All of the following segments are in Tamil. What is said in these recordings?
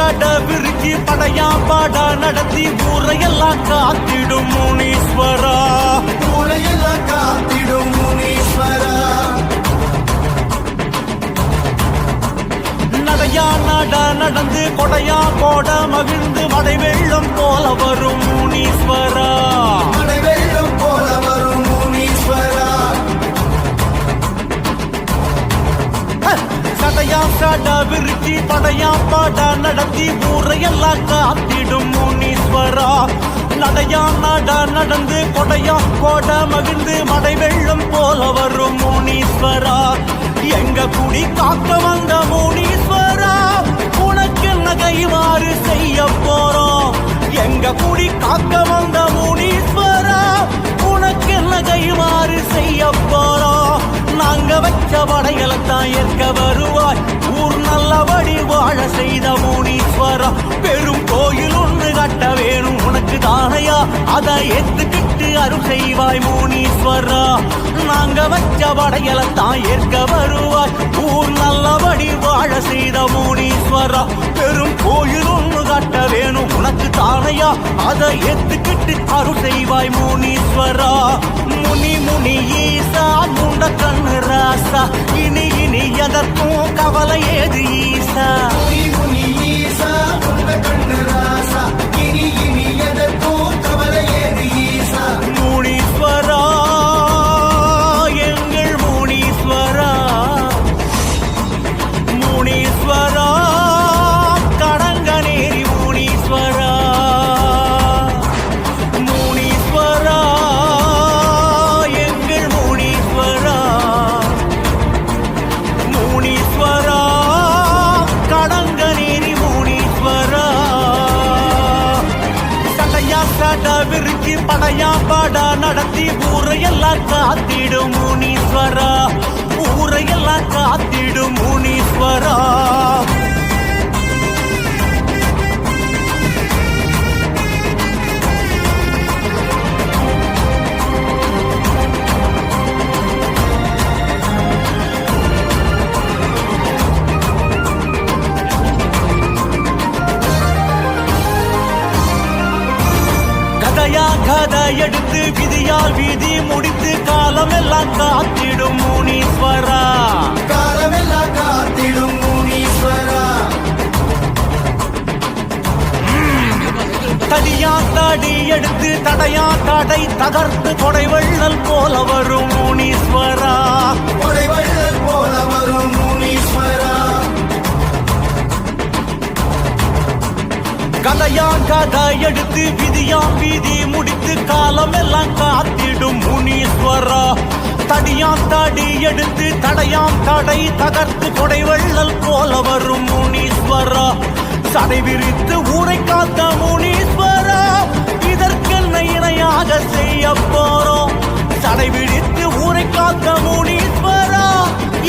சட விருச்சி படையா பாட நடத்தி ஊரையெல்லாம் காத்திடும் முனீஸ்வரா. ஊரையெல்லாம் காத்திடும் முனீஸ்வரா. நடையா நட நடந்து கொடையா கோட மகிழ்ந்து மடை வெள்ளம் போல வரும் முனீஸ்வரா. மழை வெள்ளம் சடையா சாடா விருச்சி படையா பாடா நடத்தி ஊரையெல்லாம் காத்திடும் முனீஸ்வரா. நடையா நாடா நடந்து கொடையா கோட மகிழ்ந்து மடை வெள்ளம் போல வரும் முனீஸ்வரா. எங்க குடி காக்க வந்த முனீஸ்வரா. உனக்கு நகைவாறு செய்ய போறோம்? எங்க குடி காக்க வந்த வச்ச படைகளை ஏற்க வருவாய். ஊர் நல்லபடி வாழ செய்த முனீஸ்வரா. பெரும் கோயில் ஒன்று கட்ட வேணும் உனக்கு தானையா? அதை ஏத்துக்கிட்டு அருள் செய்வாய் முனீஸ்வரா. நாங்க வச்ச படைகளை ஏற்க வருவாய். ஊர் நல்லபடி வாழ செய்த முனீஸ்வரா. பெரும் கோயில் ஒன்று கட்ட வேணும் உனக்கு தான் அதை ஏத்துக்கிட்டு அருள் செய்வாய் முனீஸ்வரா. முனி முனி ஈசா முண்ட கண்ணு ராசா. இனி இனி எதற்கும் கவலை ஏது ஈசா? முனி முனி ஈசா முண்ட கண்ணு ராசா. படையா பாடா நடத்தி ஊரையெல்லாம் காத்திடும் முனீஸ்வரா. ஊரையெல்லாம் காத்திடும் முனீஸ்வரா. தடி எடுத்து தடையா தடை தகர்த்து கொடை வெள்ளல் போல வரும் முனீஸ்வரா. கொடை வள்ளல் போல வரும் முனீஸ்வரா. கதையா கதை எடுத்து விதியா விதி முடித்து காலமெல்லாம் காத்திடும் முனீஸ்வரா. தடியாம் தடி எடுத்து தடையாம் தடை தகர்த்து கொடை வெள்ளல் போல வரும் முனீஸ்வரா. சடை விரித்து ஊரை காத்த முனீஸ்வரா. இணையாக செய்ய போறோம். சடை விழித்து ஊரை காக்க முனீஸ்வரா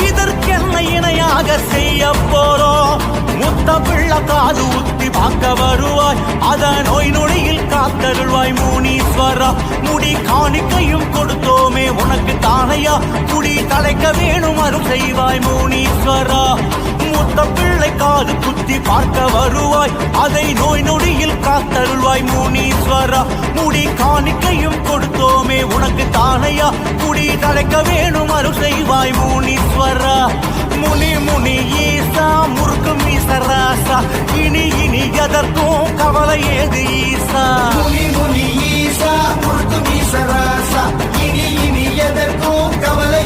இதற்கென்ன இணையாக செய்ய போறோம். முத்த பிள்ள காது ஊத்தி பார்க்க வருவாய் அத நோய் நொடியில் காத்தருள்வாய் முனீஸ்வரா. முடி காணிக்கையும் கொடுத்தோமே உனக்கு தானையா? குடி தலைக்க வேணும் அருள் செய்வாய் முனீஸ்வரா. பார்த்த பிள்ளை காது குத்தி பார்க்க வருவாய். அதை நோய் நொடியில் காத்தருள்வாய் முனீஸ்வரா. முடி காணிக்கையும் கொடுத்தோமே உனக்கு தானையா? குடி தலைக்க வேணும் அருள் செய்வாய் முனீஸ்வரா. முனி முனி ஈசா முறுக்கு மீசராசா இனி இனி எதற்கும் கவலை ஏது ஈசா? முனி முனி ஈசா முழுத்து மீசராசா இனி இனி எதற்கும் கவலை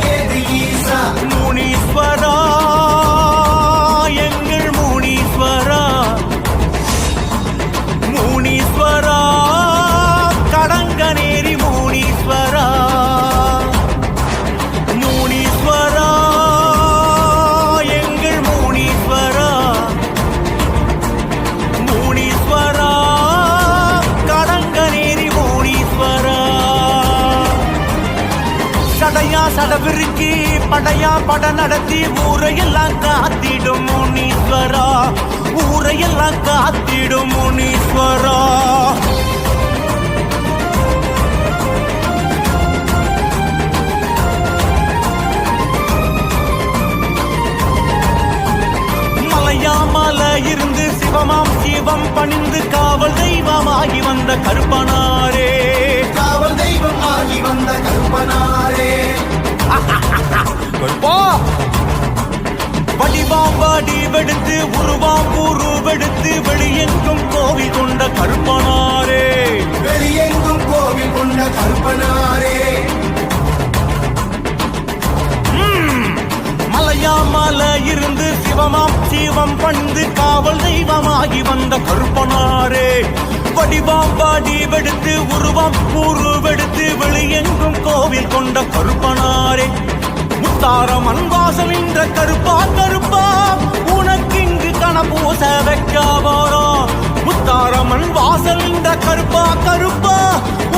படையா பட நடத்தி ஊரையெல்லாம் காத்திடும் முனீஸ்வரா. ஊரையெல்லாம் காத்திடும் முனீஸ்வரா. மலையா மலை இருந்து சிவமாம் சிவம் பணிந்து காவல் தெய்வமாகி வந்த கருப்பனாரே. காவல் தெய்வம் ஆகி வந்த கருப்பனாரே. கருப்பா வடிவாம் வாடி வெடுத்து உருவாம் உருவெடுத்து வெளியெங்கும் கோவில் கொண்ட கருப்பனாரே. வெளியெங்கும் கோவில் கொண்ட கருப்பனாரே. மலையாமல இருந்து சிவமாம் சிவம் பணிந்து காவல் தெய்வமாகி வந்த கருப்பனாரே. வடிவாம் வாடி வெடுத்து உருவம் உருவெடுத்து வெளியெங்கும் கோவில் கொண்ட கருப்பனாரே. முத்தாரம் அன்பாசம் என்ற கருப்பா கருப்பா. உனக்கு இங்கு கணபூச வைக்க போறோம் முத்தாரமன் என்ற கருப்பா கருப்பா.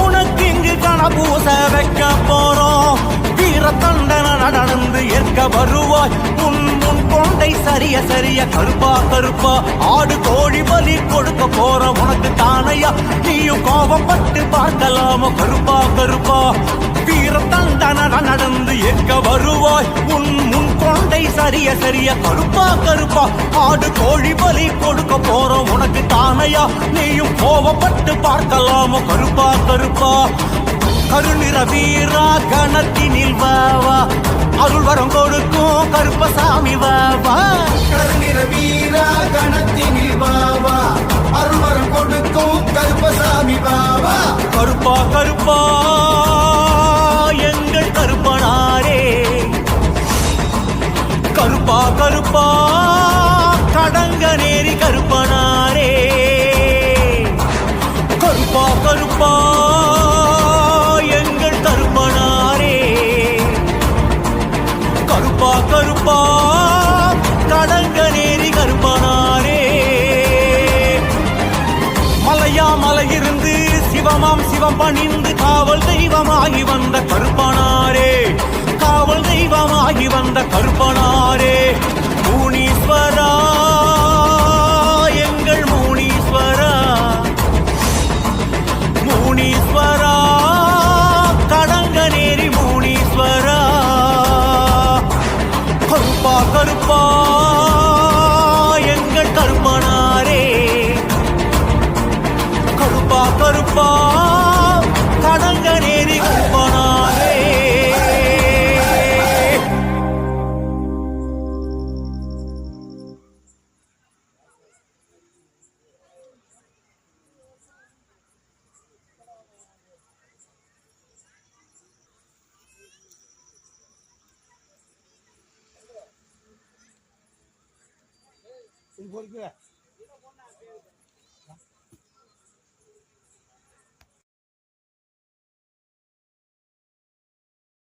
உனக்கு இங்கு கணபூச வைக்க போறோம் வீர தண்டன நடந்து ஏற்க வருவாய். உன் முன் கொண்டை சரிய சரிய கருப்பா கருப்பா. ஆடு கோழி பலி கொடுக்க போற உனக்கு தானையா? நீயும் கோபப்பட்டு பார்க்கலாமோ? கருப்பா கருப்பா. ஏற்க வருவாய். உன் முன் கொண்டை சரிய சரிய கருப்பா கருப்பா. ஆடு கோழி பலி கொடுக்க போறோம் உனக்கு தானையா? நீயும் கோபப்பட்டு பார்க்கலாமோ? கருப்பா கருப்பா. கருநிற வீரா கணத்தினில் வாவா. அருள் வரம் கொடுக்கும் கருப்பசாமி வாவா. கருநிற வீரா கணத்தினில் பாபா அருள்வரம் கொடுக்கும் கருப்பசாமி பாபா கருப்பா கருப்பா. கடங்க நேரி கருப்பனாரே. கருப்பா கருப்பா எங்கள் கருப்பனாரே. கருப்பா கருப்பா கடங்க நேரி கருப்பனாரே. மலையா மலையிருந்து சிவமாம் சிவம் பணிந்து காவல் தெய்வமாகி வந்த கருப்பனாரே. காவல் தெய்வமாகி வந்த கருப்பனாரே. பூனீஸ்வரா 你过来。